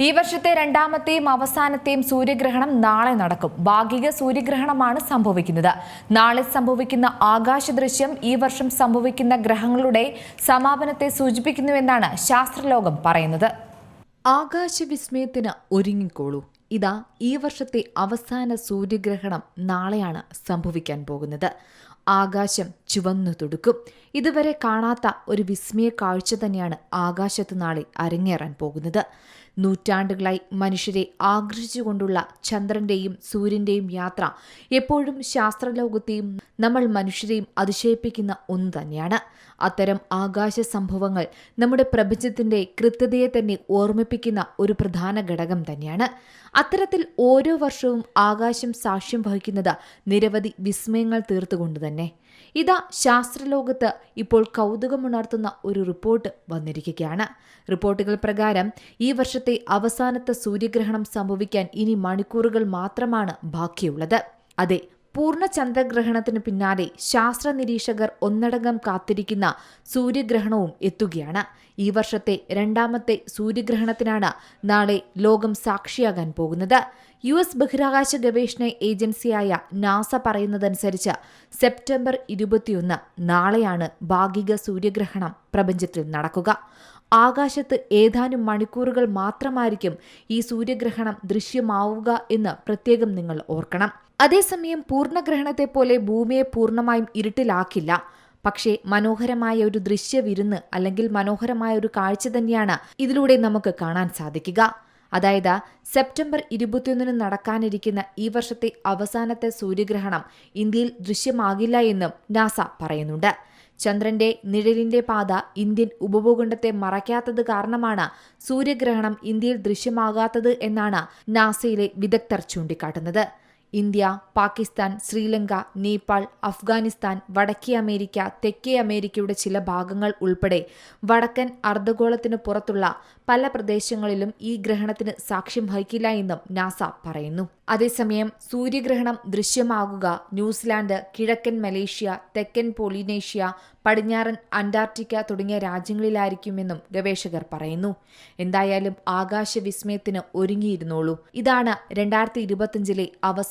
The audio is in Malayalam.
ഈ വർഷത്തെ രണ്ടാമത്തെയും അവസാനത്തെയും സൂര്യഗ്രഹണം നാളെ നടക്കും. ഭാഗിക സൂര്യഗ്രഹണമാണ് സംഭവിക്കുന്നത്. നാളെ സംഭവിക്കുന്ന ആകാശ ദൃശ്യം ഈ വർഷം സംഭവിക്കുന്ന ഗ്രഹങ്ങളുടെ സമാപനത്തെ സൂചിപ്പിക്കുന്നുവെന്നാണ് ശാസ്ത്രലോകം പറയുന്നത്. ആകാശവിസ്മയത്തിന് ഒരുങ്ങിക്കോളൂ. ഇതാ ഈ വർഷത്തെ അവസാന സൂര്യഗ്രഹണം നാളെയാണ് സംഭവിക്കാൻ പോകുന്നത്. ആകാശം ചുവന്നു തുടുക്കും. ഇതുവരെ കാണാത്ത ഒരു വിസ്മയ കാഴ്ച തന്നെയാണ് ആകാശത്ത് നാളെ അരങ്ങേറാൻ പോകുന്നത്. നൂറ്റാണ്ടുകളായി മനുഷ്യരെ ആകർഷിച്ചുകൊണ്ടുള്ള ചന്ദ്രന്റെയും സൂര്യന്റെയും യാത്ര എപ്പോഴും ശാസ്ത്രലോകത്തെയും നമ്മൾ മനുഷ്യരെയും അതിശയിപ്പിക്കുന്ന ഒന്ന് തന്നെയാണ്. അത്തരം ആകാശ സംഭവങ്ങൾ നമ്മുടെ പ്രപഞ്ചത്തിന്റെ കൃത്യതയെ തന്നെ ഓർമ്മിപ്പിക്കുന്ന ഒരു പ്രധാന ഘടകം തന്നെയാണ്. അത്തരത്തിൽ ഓരോ വർഷവും ആകാശം സാക്ഷ്യം വഹിക്കുന്നത് നിരവധി വിസ്മയങ്ങൾ തീർത്തുകൊണ്ട് തന്നെ. ഇതാ ശാസ്ത്രലോകത്ത് ഇപ്പോൾ കൗതുകമുണർത്തുന്ന ഒരു റിപ്പോർട്ട് വന്നിരിക്കുകയാണ്. റിപ്പോർട്ടുകൾ പ്രകാരം ഈ വർഷത്തെ അവസാനത്തെ സൂര്യഗ്രഹണം സംഭവിക്കാൻ ഇനി മണിക്കൂറുകൾ മാത്രമാണ് ബാക്കിയുള്ളത്. അതെ പൂർണ ചന്ദ്രഗ്രഹണത്തിന് പിന്നാലെ ശാസ്ത്ര നിരീക്ഷകർ ഒന്നടങ്കം കാത്തിരിക്കുന്ന സൂര്യഗ്രഹണവും എത്തുകയാണ്. ഈ വർഷത്തെ രണ്ടാമത്തെ സൂര്യഗ്രഹണത്തിനാണ് നാളെ ലോകം സാക്ഷിയാകാൻ പോകുന്നത്. യു എസ് ബഹിരാകാശ ഗവേഷണ ഏജൻസിയായ നാസ പറയുന്നതനുസരിച്ച് സെപ്റ്റംബർ ഇരുപത്തിയൊന്ന് നാളെയാണ് ഭാഗിക സൂര്യഗ്രഹണം പ്രപഞ്ചത്തിൽ നടക്കുക. ആകാശത്ത് ഏതാനും മണിക്കൂറുകൾ മാത്രമായിരിക്കും ഈ സൂര്യഗ്രഹണം ദൃശ്യമാവുക എന്ന് പ്രത്യേകം നിങ്ങൾ ഓർക്കണം. അതേസമയം പൂർണഗ്രഹണത്തെ പോലെ ഭൂമിയെ പൂർണമായും ഇരുട്ടിലാക്കില്ല. പക്ഷേ മനോഹരമായ ഒരു ദൃശ്യ ദൃശ്യവിരുന്ന് അല്ലെങ്കിൽ മനോഹരമായ ഒരു കാഴ്ച തന്നെയാണ് ഇതിലൂടെ നമുക്ക് കാണാൻ സാധിക്കുക. അതായത് സെപ്റ്റംബർ ഇരുപത്തിയൊന്നിന് നടക്കാനിരിക്കുന്ന ഈ വർഷത്തെ അവസാനത്തെ സൂര്യഗ്രഹണം ഇന്ത്യയിൽ ദൃശ്യമാകില്ല എന്നും നാസ പറയുന്നുണ്ട്. ചന്ദ്രന്റെ നിഴലിന്റെ പാത ഇന്ത്യൻ ഉപഭൂഖണ്ഡത്തെ മറയ്ക്കാത്തത് കാരണമാണ് സൂര്യഗ്രഹണം ഇന്ത്യയിൽ ദൃശ്യമാകാത്തത് എന്നാണ് നാസയിലെ വിദഗ്ധർ ചൂണ്ടിക്കാട്ടുന്നത്. ഇന്ത്യ പാകിസ്ഥാൻ ശ്രീലങ്ക നേപ്പാൾ അഫ്ഗാനിസ്ഥാൻ വടക്കേ അമേരിക്ക തെക്കേ അമേരിക്കയുടെ ചില ഭാഗങ്ങൾ ഉൾപ്പെടെ വടക്കൻ അർദ്ധഗോളത്തിന് പുറത്തുള്ള പല പ്രദേശങ്ങളിലും ഈ ഗ്രഹണത്തിന് സാക്ഷ്യം വഹിക്കില്ല എന്നും നാസ പറയുന്നു. അതേസമയം സൂര്യഗ്രഹണം ദൃശ്യമാകുക ന്യൂസിലാൻഡ് കിഴക്കൻ മലേഷ്യ തെക്കൻ പോളിനേഷ്യ പടിഞ്ഞാറൻ അന്റാർട്ടിക്ക തുടങ്ങിയ രാജ്യങ്ങളിലായിരിക്കുമെന്നും ഗവേഷകർ പറയുന്നു. എന്തായാലും ആകാശ വിസ്മയത്തിന് ഒരുങ്ങിയിരുന്നോളൂ. ഇതാണ് രണ്ടായിരത്തി ഇരുപത്തിയഞ്ചിലെ